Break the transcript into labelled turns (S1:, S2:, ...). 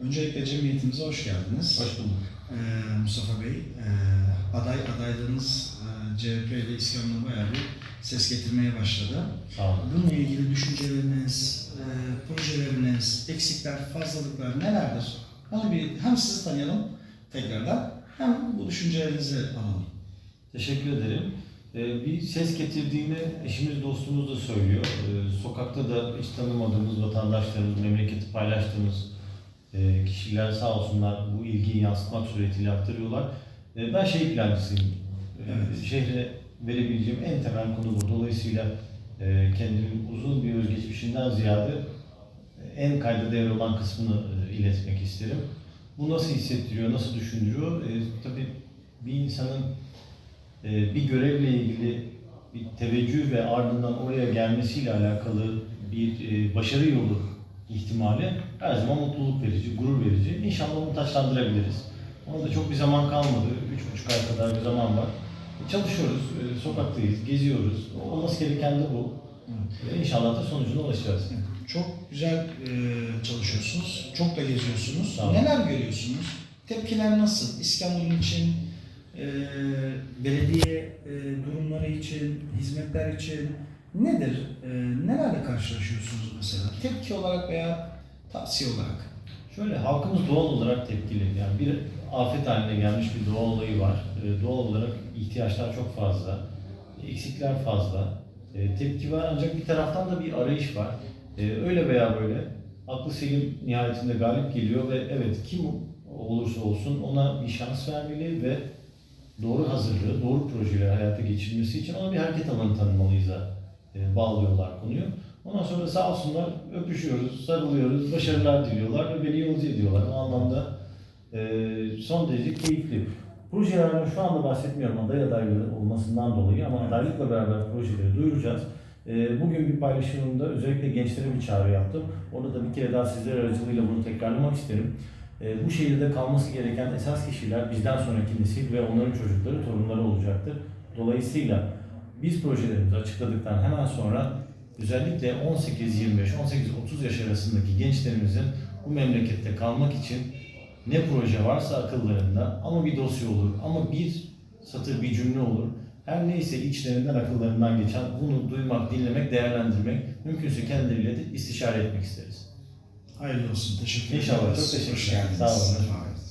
S1: Öncelikle cemiyetimize hoş geldiniz.
S2: Hoş bulduk.
S1: Ee, Mustafa Bey, e, aday adaylığınız e, CHP ile İskambil'e bayağı bir ses getirmeye başladı.
S2: Sağ olun.
S1: Bununla ilgili düşünceleriniz, e, projeleriniz, eksikler, fazlalıklar nelerdir? Onu bir hem sizi tanıyalım tekrardan hem bu düşüncelerinizi alalım.
S2: Teşekkür ederim. Ee, bir ses getirdiğini eşimiz dostumuz da söylüyor. Ee, sokakta da hiç tanımadığımız vatandaşlarımız, memleketi paylaştığımız e, kişiler sağ olsunlar bu ilgiyi yansıtmak suretiyle aktarıyorlar. Ee, ben şehir plancısıyım. Ee,
S1: Evet.
S2: Şehre verebileceğim en temel konu bu. Dolayısıyla e, kendimin uzun bir özgeçmişinden ziyade e, en kayda değer olan kısmını e, iletmek isterim. Bu nasıl hissettiriyor, nasıl düşündürüyor? E, tabii bir insanın e, bir görevle ilgili bir teveccüh ve ardından oraya gelmesiyle alakalı bir e, başarı yolu ihtimali her zaman mutluluk verici, gurur verici. İnşallah onu taşlandırabiliriz. Ona da çok bir zaman kalmadı. Üç buçuk ay kadar bir zaman var. Çalışıyoruz, e, sokaktayız, geziyoruz. Olması gereken de bu. İnşallah da sonucuna ulaşacağız.
S1: Çok güzel e, çalışıyorsunuz, çok da geziyorsunuz. Neler görüyorsunuz? Tepkiler nasıl? İskambil için, e, belediye durumları için, hizmetler için nedir? E, nelerle karşılaşıyorsunuz mesela? Tepki olarak veya tavsiye olarak?
S2: Şöyle halkımız doğal olarak tepkili. Yani bir afet haline gelmiş bir doğa olayı var. Ee, doğal olarak ihtiyaçlar çok fazla, eksikler fazla. Ee, tepki var ancak bir taraftan da bir arayış var. Ee, öyle veya böyle aklı selim nihayetinde galip geliyor ve evet kim olursa olsun ona bir şans vermeli ve doğru hazırlığı, doğru projeleri hayata geçirmesi için ona bir hareket alanı tanımalıyız'a e, bağlıyorlar konuyu. Ondan sonra sağ olsunlar öpüşüyoruz, sarılıyoruz, başarılar diliyorlar ve beni yolcu ediyorlar. O anlamda e, son derece keyifli. Projelerden şu anda bahsetmiyorum aday adayları olmasından dolayı ama adaylıkla beraber projeleri duyuracağız. E, bugün bir paylaşımımda özellikle gençlere bir çağrı yaptım. Orada da bir kere daha sizler aracılığıyla bunu tekrarlamak isterim. E, bu şehirde kalması gereken esas kişiler bizden sonraki nesil ve onların çocukları, torunları olacaktır. Dolayısıyla biz projelerimizi açıkladıktan hemen sonra özellikle 18-25, 18-30 yaş arasındaki gençlerimizin bu memlekette kalmak için ne proje varsa akıllarında ama bir dosya olur ama bir satır bir cümle olur. Her neyse içlerinden akıllarından geçen bunu duymak, dinlemek, değerlendirmek mümkünse kendileriyle de istişare etmek isteriz.
S1: Hayırlı olsun. Teşekkür
S2: İnşallah.
S1: ederiz.
S2: Çok teşekkür ederim. Sağ olun.